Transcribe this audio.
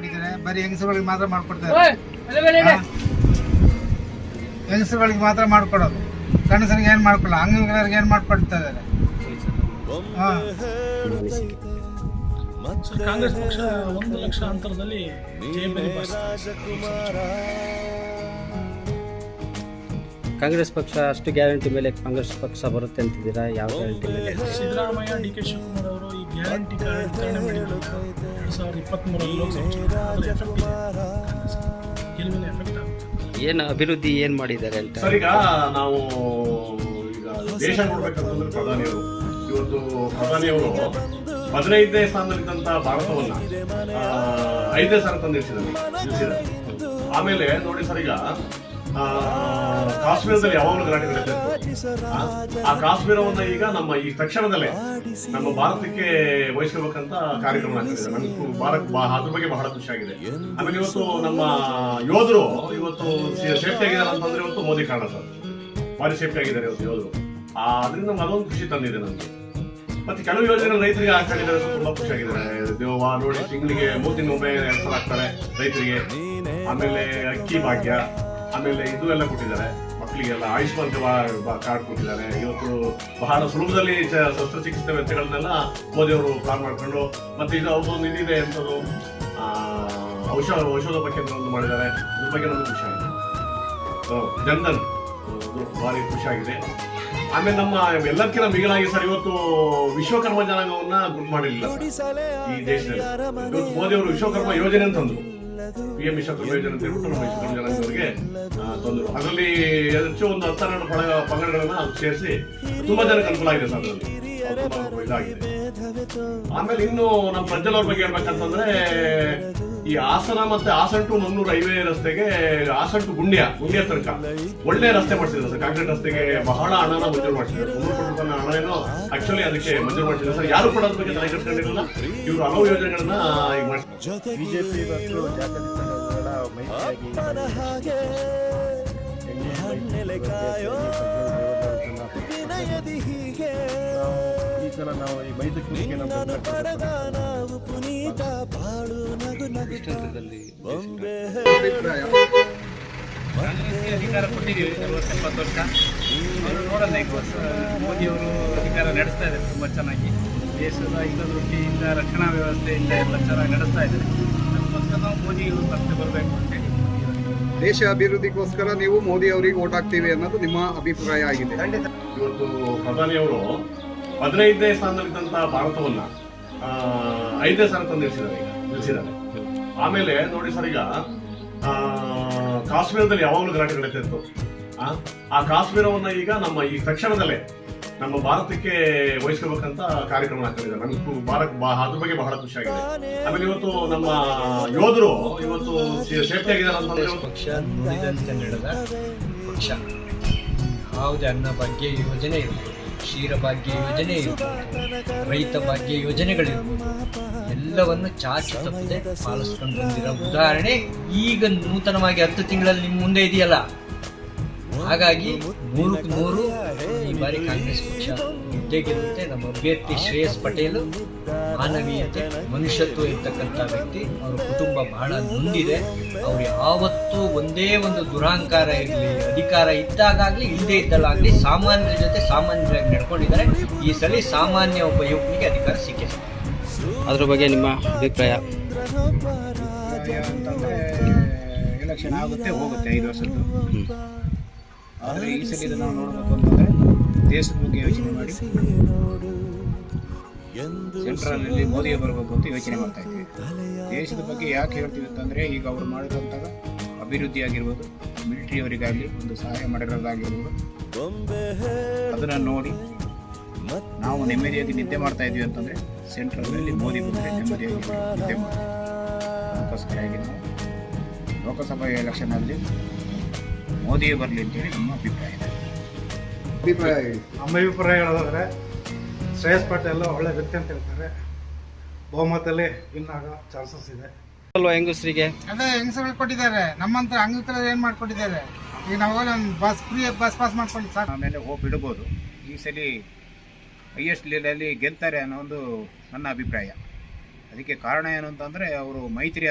ಕೊಟ್ಟಿದ್ದಾರೆ ಬರೀ ಹೆಂಗಸರುಗಳಿಗೆ ಮಾತ್ರ ಮಾಡ್ಕೊಡ್ತಾರೆ. ಹೆಂಗಸಗಳಿಗೆ ಹೆಂಗಸರುಗಳಿಗೆ ಮಾತ್ರ ಮಾಡ್ಕೊಡೋದು. ಗಂಡಸರಿಗೆ ಏನು ಮಾಡ್ಕೊಲ್ಲ ಅಂಗವಿಕಲರಿಗೆ ಏನು ಮಾಡ್ಕೊಡ್ತಾ ಇದ್ದಾರೆ? ಕಾಂಗ್ರೆಸ್ ಪಕ್ಷ ಒಂದು ಲಕ್ಷ ಅಂತರದಲ್ಲಿ ಕಾಂಗ್ರೆಸ್ ಪಕ್ಷ ಅಷ್ಟು ಗ್ಯಾರಂಟಿ ಮೇಲೆ ಕಾಂಗ್ರೆಸ್ ಪಕ್ಷ ಬರುತ್ತೆ ಅಂತಿದ್ದೀರಾ? ಯಾವ ಗ್ಯಾರಂಟಿ ಮೇಲೆ? ಸಿದ್ದರಾಮಯ್ಯ ಡಿ ಕೆ ಶಿವಕುಮಾರ್ ಅವರು ಈ ಗ್ಯಾರಂಟಿ ಕಾರ್ಡ್ ವಿತರಣೆ ಮಾಡಿದ್ರು ಎರಡು ಸಾವಿರದ. ಗೆಲುವಿನ ಎಫೆಕ್ಟ್ ಆಗುತ್ತೆ. ಏನು ಅಭಿವೃದ್ಧಿ ಏನು ಮಾಡಿದ್ದಾರೆ ಅಂತ? ಸರ್ ಈಗ ನಾವು ಈಗ ದೇಶ ನೋಡ್ಬೇಕಂತಂದ್ರೆ ಪ್ರಧಾನಿಯವರು ಇವತ್ತು ಪ್ರಧಾನಿಯವರು ಹದಿನೈದನೇ ಸ್ಥಾನದಲ್ಲಿದ್ದಂತ ಭಾರತವನ್ನ ಐದನೇ ಸ್ಥಾನ ತಂದು ನಿಲ್ಸಿದ್ದಾರೆ ನಿಲ್ಸಿದ್ದಾರೆ ಆಮೇಲೆ ನೋಡಿ ಸರ್ ಈಗ ಕಾಶ್ಮೀರದಲ್ಲಿ ಯಾವಾಗಲೂ ಗಲಾಟೆ ನಡೀತಾ ಇತ್ತು. ಆ, ಕಾಶ್ಮೀರವನ್ನ ಈಗ ನಮ್ಮ ಈ ತಕ್ಷಣದಲ್ಲೇ ನಮ್ಮ ಭಾರತಕ್ಕೆ ವಹಿಸ್ಕೋಬೇಕಂತ ಕಾರ್ಯಕ್ರಮ ಆಗ್ತಿದೆ. ನನಗೂ ಭಾರತ್ ಅದ್ರ ಬಗ್ಗೆ ಬಹಳ ಖುಷಿ ಆಗಿದೆ. ಆಮೇಲೆ ಇವತ್ತು ನಮ್ಮ ಯೋಧರು ಇವತ್ತು ಸೇಫ್ಟಿ ಆಗಿದ್ದಾರೆ ಅಂತಂದ್ರೆ ಇವತ್ತು ಮೋದಿ ಕಾರಣ ಸರ್. ಭಾರಿ ಸೇಫ್ಟಿ ಆಗಿದ್ದಾರೆ ಇವತ್ತು ಯೋಧರು. ಅದರಿಂದ ನಮ್ಗೆ ಅದೊಂದು ಖುಷಿ ತಂದಿದೆ ನನಗೆ ಮತ್ತೆ ಕೆಲವು ಯೋಜನೆ ರೈತರಿಗೆ ಆಗ್ತಾ ಇದ್ದಾರೆ ತುಂಬಾ ಖುಷಿ ಆಗಿದೆ. ದೇವ ನೋಡಿ ತಿಂಗಳಿಗೆ ಮೂರು ತಿಂಗಳು ಒಮ್ಮೆ ಎರಡು ಸಲ ಹಾಕ್ತಾರೆ ರೈತರಿಗೆ. ಆಮೇಲೆ ಅಕ್ಕಿ ಭಾಗ್ಯ ಆಮೇಲೆ ಇದು ಎಲ್ಲ ಕೊಟ್ಟಿದ್ದಾರೆ. ಮಕ್ಕಳಿಗೆಲ್ಲ ಆಯುಷ್ಮಾನ್ ಕಾರ್ಡ್ ಕೊಟ್ಟಿದ್ದಾರೆ. ಇವತ್ತು ಬಹಳ ಸುಲಭದಲ್ಲಿ ಶಸ್ತ್ರಚಿಕಿತ್ಸೆ ವೆಚ್ಚಗಳನ್ನೆಲ್ಲ ಮೋದಿ ಅವರು ಪ್ಲಾನ್ ಮಾಡ್ಕೊಂಡು ಮತ್ತೆ ಇದು ಅವ್ರದ್ದೊಂದು ಇದಿದೆ ಆ, ಔಷಧ ಔಷಧ ಬಗ್ಗೆ ಒಂದು ಮಾಡಿದ್ದಾರೆ. ಇದ್ರ ಬಗ್ಗೆ ನಮ್ಗೆ ಖುಷಿ ಆಗಿದೆ. ಭಾರಿ ಖುಷಿಯಾಗಿದೆ ಆಮೇಲೆ ನಮ್ಮ ಎಲ್ಲಕ್ಕಿಂತ ಮಿಗಿಲಾಗಿ ಸರ್ ಇವತ್ತು ವಿಶ್ವಕರ್ಮ ಜನಾಂಗವನ್ನ ಗುರುತು ಮಾಡಿರಲಿಲ್ಲ ಈ ದೇಶದಲ್ಲಿ. ಇವತ್ತು ಮೋದಿ ಅವರು ವಿಶ್ವಕರ್ಮ ಯೋಜನೆ ಅಂತಂದ್ರು ಪಿ ಎಂ ವಿಶ್ವಕರ್ಮ ಯೋಜನೆ ಅಂತ ಹೇಳ್ಬಿಟ್ಟು ನಮ್ಮ ಆ, ಅದರಲ್ಲಿ ಹೆಚ್ಚು ಒಂದು ಹತ್ತೆರಡು ಪಡ ಪಂಗಡಗಳನ್ನ ಸೇರಿಸಿ ತುಂಬಾ ಜನಕ್ಕೆ ಅನುಕೂಲ ಆಗಿದೆ ಸರ್ ಅದರಲ್ಲಿ ಆಮೇಲೆ ಇನ್ನು ನಮ್ಮ ಪ್ರಜ್ವಲ್ ಅವ್ರ ಬಗ್ಗೆ ಹೇಳ್ಬೇಕಂತಂದ್ರೆ ಈ ಹಾಸನ ಮತ್ತೆ ಹಾಸನ್ ಟು ನನ್ನೂರು ಹೈವೇ ರಸ್ತೆಗೆ ಹಾಸನ್ ಟು ಗುಂಡ್ಯ ಗುಂಡ್ಯ ತನಕ. ಒಳ್ಳೆ ರಸ್ತೆ ಮಾಡಿಸಿದ್ರು ಸರ್. ಕಾಂಕ್ರೀಟ್ ರಸ್ತೆಗೆ ಬಹಳ ಹಣನ ಮಂಜೂರು ಮಾಡಿಸಿದ್ರು. ಮುನ್ನೂರು ಕೋಟಿ ರೂಪಾಯಿ ಹಣ ಏನೋ ಆಕ್ಚುಲಿ ಅದಕ್ಕೆ ಮಂಜೂರು ಮಾಡಿಸಿದ್ರು. ಸರ್ ಯಾರು ಕೂಡ ಅದ್ರ ಬಗ್ಗೆ ತಲೆ ಕಟ್ಕೊಂಡಿರಲ್ಲ ಇವರು ಹಲವು ಯೋಜನೆಗಳನ್ನ ಈಗ ಮಾಡಿಸಿದ್ರು ಬಿಜೆಪಿ ಮತ್ತು ನಾವು ಈ ನಾವು ಈ ಮೈತ್ರಿಕೂಟಕ್ಕೆ ನಮ್ಮ ಬೆಂಬಲ ಕಾಂಗ್ರೆಸ್ಗೆ ಅಧಿಕಾರ ಕೊಟ್ಟಿದ್ದೀವಿ ನಲವತ್ತೆಪ್ಪತ್ತು ವರ್ಷ. ಅವರು ನೋಡೋಣ ಈಗ ಹೊಸ ಮೋದಿಯವರು ಅಧಿಕಾರ ನಡೆಸ್ತಾ ಇದ್ದಾರೆ ತುಂಬ ಚೆನ್ನಾಗಿ. ದೇಶದ ಹಿತದೃಷ್ಟಿಯಿಂದ ರಕ್ಷಣಾ ವ್ಯವಸ್ಥೆಯಿಂದ ಎಲ್ಲ ಚೆನ್ನಾಗಿ ನಡೆಸ್ತಾ ಇದ್ದಾರೆ. ಅದಕ್ಕೋಸ್ಕರ ನಾವು ಮೋದಿಯವರು ಮತ್ತೆ ಬರಬೇಕು ಅಂತೇಳಿ ದೇಶ ಅಭಿವೃದ್ಧಿಗೋಸ್ಕರ ನೀವು ಮೋದಿ ಅವರಿಗೆ ಓಟ್ ಹಾಕ್ತೀವಿ ಅನ್ನೋದು ನಿಮ್ಮ ಅಭಿಪ್ರಾಯ ಆಗಿದೆ. ಇವತ್ತು ಪ್ರಧಾನಿಯವರು ಹದಿನೈದನೇ ಸ್ಥಾನದಲ್ಲಿದ್ದಂತಹ ಭಾರತವನ್ನ ಐದನೇ ಸ್ಥಾನ ತಂದು ನಿಲ್ಸಿದ್ದಾರೆ ಈಗ ನಿಲ್ಸಿದ್ದಾರೆ. ಆಮೇಲೆ ನೋಡಿ ಸರ್ ಈಗ ಕಾಶ್ಮೀರದಲ್ಲಿ ಯಾವಾಗಲೂ ಗಲಾಟೆ ನಡೀತಾ ಇತ್ತು. ಆ, ಕಾಶ್ಮೀರವನ್ನ ಈಗ ನಮ್ಮ ಈ ತಕ್ಷಣದಲ್ಲೇ ನಮ್ಮ ಭಾರತಕ್ಕೆ ವಹಿಸ್ಕೋಬೇಕಂತ ಕಾರ್ಯಕ್ರಮ ಆಗ್ತಿದೆ. ನನಗೂ ಭಾರತ್ ಅದ್ರ ಬಗ್ಗೆ ಬಹಳ ಖುಷಿ ಆಗಿದೆ. ಆಮೇಲೆ ಇವತ್ತು ನಮ್ಮ ಯೋಧರು ಇವತ್ತು ಸೇಫ್ಟಿ ಆಗಿದ್ದಾರೆ ಅಂತಂದ್ರೆ ಪಕ್ಷ ಪಕ್ಷ. ಯಾವುದೇ ಅನ್ನ ಬಗ್ಗೆ ಯೋಜನೆ ಇರ್ಬೋದು ಕ್ಷೀರ ಭಾಗ್ಯ ಯೋಜನೆ ರೈತ ಭಾಗ್ಯ ಯೋಜನೆಗಳಿರ್ಬೋದು ಎಲ್ಲವನ್ನು ಚಾಚು ತಪ್ಪದೆ ಪಾಲಿಸ್ಕೊಂಡು ಬಂದಿರೋ ಉದಾಹರಣೆ ಈಗ ನೂತನವಾಗಿ ಹತ್ತು ತಿಂಗಳಲ್ಲಿ ನಿಮ್ಮ ಮುಂದೆ ಇದೆಯಲ್ಲ? ಹಾಗಾಗಿ ಮೂರು ನೂರು ಈ ಬಾರಿ ಕಾಂಗ್ರೆಸ್ ಪಕ್ಷ ಗೆದ್ದೇ ಗೆಲ್ಲುತ್ತೆ ನಮ್ಮ ಅಭ್ಯರ್ಥಿ ಶ್ರೇಯಸ್ ಪಟೇಲ್. ಮಾನವೀಯತೆ ಮನುಷ್ಯತ್ವ ಇರ್ತಕ್ಕಂಥ ವ್ಯಕ್ತಿ. ಅವರ ಕುಟುಂಬ ಬಹಳ ನೊಂದಿದೆ ಅವ್ರು ಯಾವತ್ತೂ ಒಂದೇ ಒಂದು ದುರಹಂಕಾರ ಇರಲಿ ಅಧಿಕಾರ ಇದ್ದಾಗಲಿ ಇಲ್ಲದೆ ಇದ್ದಲ್ಲಾಗಲಿ ಸಾಮಾನ್ಯರ ಜೊತೆ ಸಾಮಾನ್ಯರಾಗಿ ನಡ್ಕೊಂಡಿದ್ದಾರೆ. ಈ ಸಲ ಸಾಮಾನ್ಯ ಒಬ್ಬ ಯುವಕನಿಗೆ ಅಧಿಕಾರ ಸಿಕ್ಕಿದೆ. ಅದ್ರ ಬಗ್ಗೆ ನಿಮ್ಮ ಅಭಿಪ್ರಾಯ? ಅಂತಂದರೆ ಎಲೆಕ್ಷನ್ ಆಗುತ್ತೆ ಹೋಗುತ್ತೆ ಐದು ವರ್ಷದ್ದು. ಆದರೆ ಈ ಸಲ ಇದನ್ನು ನಾವು ನೋಡಬೇಕು ಅಂತಂದರೆ ದೇಶದ ಬಗ್ಗೆ ಯೋಚನೆ ಮಾಡಿ. ಸೆಂಟ್ರಲ್ನಲ್ಲಿ ಮೋದಿ ಬರಬೇಕು ಅಂತ ಯೋಚನೆ ಮಾಡ್ತಾ ಇದ್ದೀವಿ ದೇಶದ ಬಗ್ಗೆ ಯಾಕೆ ಹೇಳ್ತೀವಿ ಅಂತಂದರೆ ಈಗ ಅವರು ಮಾಡಿದಂತಹ ಅಭಿವೃದ್ಧಿ ಆಗಿರ್ಬೋದು ಮಿಲಿಟರಿಯವರಿಗಾಗಲಿ, ಒಂದು ಸಹಾಯ ಮಾಡಿರೋದಾಗಿರ್ಬೋದು. ಅದನ್ನು ನೋಡಿ ನಾವು ನೆಮ್ಮದಿಯಾಗಿ ನಿದ್ದೆ ಮಾಡ್ತಾ ಇದ್ವಿ ಅಂತಂದರೆ, ಸೆಂಟ್ರಲ್ನಲ್ಲಿ ಮೋದಿ ಬಂದರೆ ನೆಮ್ಮದಿಯಾಗಿ ನಿದ್ದೆ ಮಾಡಿ ಅದಕ್ಕೋಸ್ಕರವಾಗಿ ನಾವು ಲೋಕಸಭಾ ಎಲೆಕ್ಷನಲ್ಲಿ ಮೋದಿಯೇ ಬರಲಿ ಅಂತೇಳಿ ನಮ್ಮ ಅಭಿಪ್ರಾಯ. ಇದೆ ಅಭಿಪ್ರಾಯ. ನಮ್ಮ ಅಭಿಪ್ರಾಯ ಹೇಳೋದಾದ್ರೆ ಶ್ರೇಯಸ್ ಪಟೇಲ್ ಒಳ್ಳೆ ವ್ಯಕ್ತಿ ಅಂತ ಹೇಳ್ತಾರೆ. ಬಹುಮತಲ್ಲಿ ವಿನ್ ಆಗೋ ಚಾನ್ಸಸ್ ಇದೆ. ಅಲ್ವಾ ಹೆಂಗಸ್ರಿಗೆ? ಅದೇ ಹೆಂಗಸರು ಕೊಟ್ಟಿದ್ದಾರೆ. ನಮ್ಮಂತ ಅಂಗವಿಕಲರು ಏನು ಮಾಡ್ಕೊಟ್ಟಿದ್ದಾರೆ? ಈಗ ನಾವು ಒಂದು ಬಸ್ ಫ್ರೀ ಬಸ್ ಪಾಸ್ ಮಾಡ್ಕೊಂಡು ಸರ್ ಆಮೇಲೆ ಹೋಗಿ ಬಿಡ್ಬೋದು ಈ ಸಲ ಹೈಯೆಸ್ಟ್ ಲೀಲಲ್ಲಿ ಗೆಲ್ತಾರೆ ಅನ್ನೋ ಒಂದು ನನ್ನ ಅಭಿಪ್ರಾಯ. ಅದಕ್ಕೆ ಕಾರಣ ಏನು ಅಂತಂದರೆ ಅವರು ಮೈತ್ರಿ